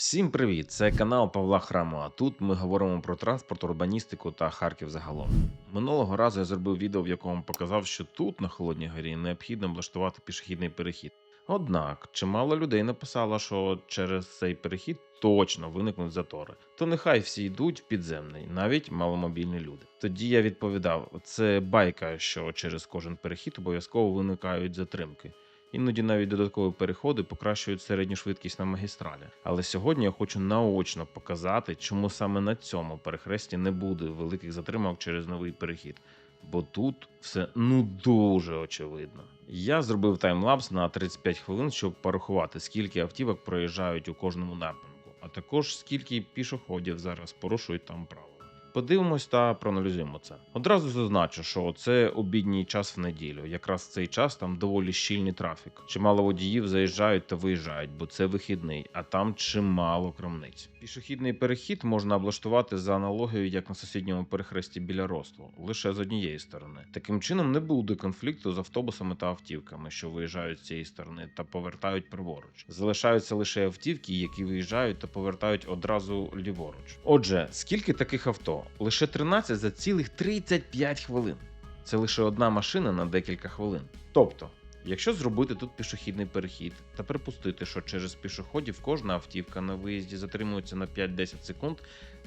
Всім привіт! Це канал Павла Храмова. Тут ми говоримо про транспорт, урбаністику та Харків загалом. Минулого разу я зробив відео, в якому показав, що тут, на Холодній горі, необхідно облаштувати пішохідний перехід. Однак, чимало людей написало, що через цей перехід точно виникнуть затори. То нехай всі йдуть в підземний, навіть маломобільні люди. Тоді я відповідав: це байка, що через кожен перехід обов'язково виникають затримки. Іноді навіть додаткові переходи покращують середню швидкість на магістралі. Але сьогодні я хочу наочно показати, чому саме на цьому перехресті не буде великих затримок через новий перехід. Бо тут все ну дуже очевидно. Я зробив таймлапс на 35 хвилин, щоб порахувати, скільки автівок проїжджають у кожному напрямку, а також скільки пішоходів зараз порушують там правила. Подивимось та проаналізуємо це. Одразу зазначу, що це обідній час в неділю. Якраз в цей час там доволі щільний трафік. Чимало водіїв заїжджають та виїжджають, бо це вихідний, а там чимало крамниць. Пішохідний перехід можна облаштувати за аналогією, як на сусідньому перехресті біля Росту, лише з однієї сторони. Таким чином не буде конфлікту з автобусами та автівками, що виїжджають з цієї сторони та повертають праворуч. Залишаються лише автівки, які виїжджають та повертають одразу ліворуч. Отже, скільки таких авто? Лише 13 за цілих 35 хвилин. Це лише одна машина на декілька хвилин. Тобто, якщо зробити тут пішохідний перехід та припустити, що через пішоходів кожна автівка на виїзді затримується на 5-10 секунд,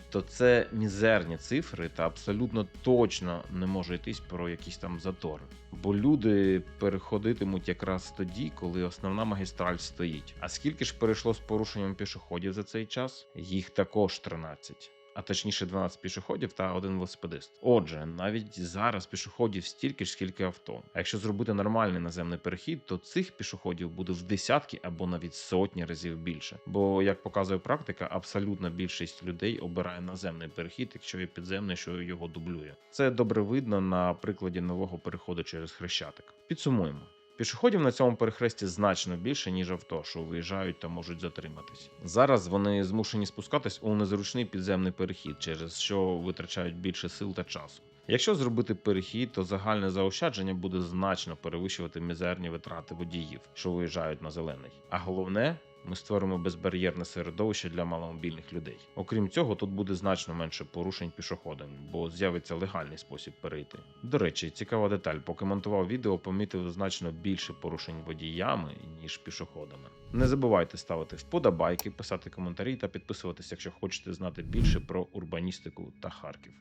то це мізерні цифри, та абсолютно точно не може йтись про якісь там затори. Бо люди переходитимуть якраз тоді, коли основна магістраль стоїть. А скільки ж перейшло з порушенням пішоходів за цей час? Їх також 13 а точніше 12 пішоходів та один велосипедист. Отже, навіть зараз пішоходів стільки ж, скільки авто. А якщо зробити нормальний наземний перехід, то цих пішоходів буде в десятки або навіть сотні разів більше. Бо, як показує практика, абсолютна більшість людей обирає наземний перехід, якщо є підземний, що його дублює. Це добре видно на прикладі нового переходу через хрещатик. Підсумуємо. Пішоходів на цьому перехресті значно більше, ніж авто, що виїжджають та можуть затриматись. Зараз вони змушені спускатись у незручний підземний перехід, через що витрачають більше сил та часу. Якщо зробити перехід, то загальне заощадження буде значно перевищувати мізерні витрати водіїв, що виїжджають на зелений. А головне, ми створимо безбар'єрне середовище для маломобільних людей. Окрім цього, тут буде значно менше порушень пішоходами, бо з'явиться легальний спосіб перейти. До речі, цікава деталь, поки монтував відео, помітив значно більше порушень водіями ніж пішоходами. Не забувайте ставити вподобайки, писати коментарі та підписуватися, якщо хочете знати більше про урбаністику та Харків.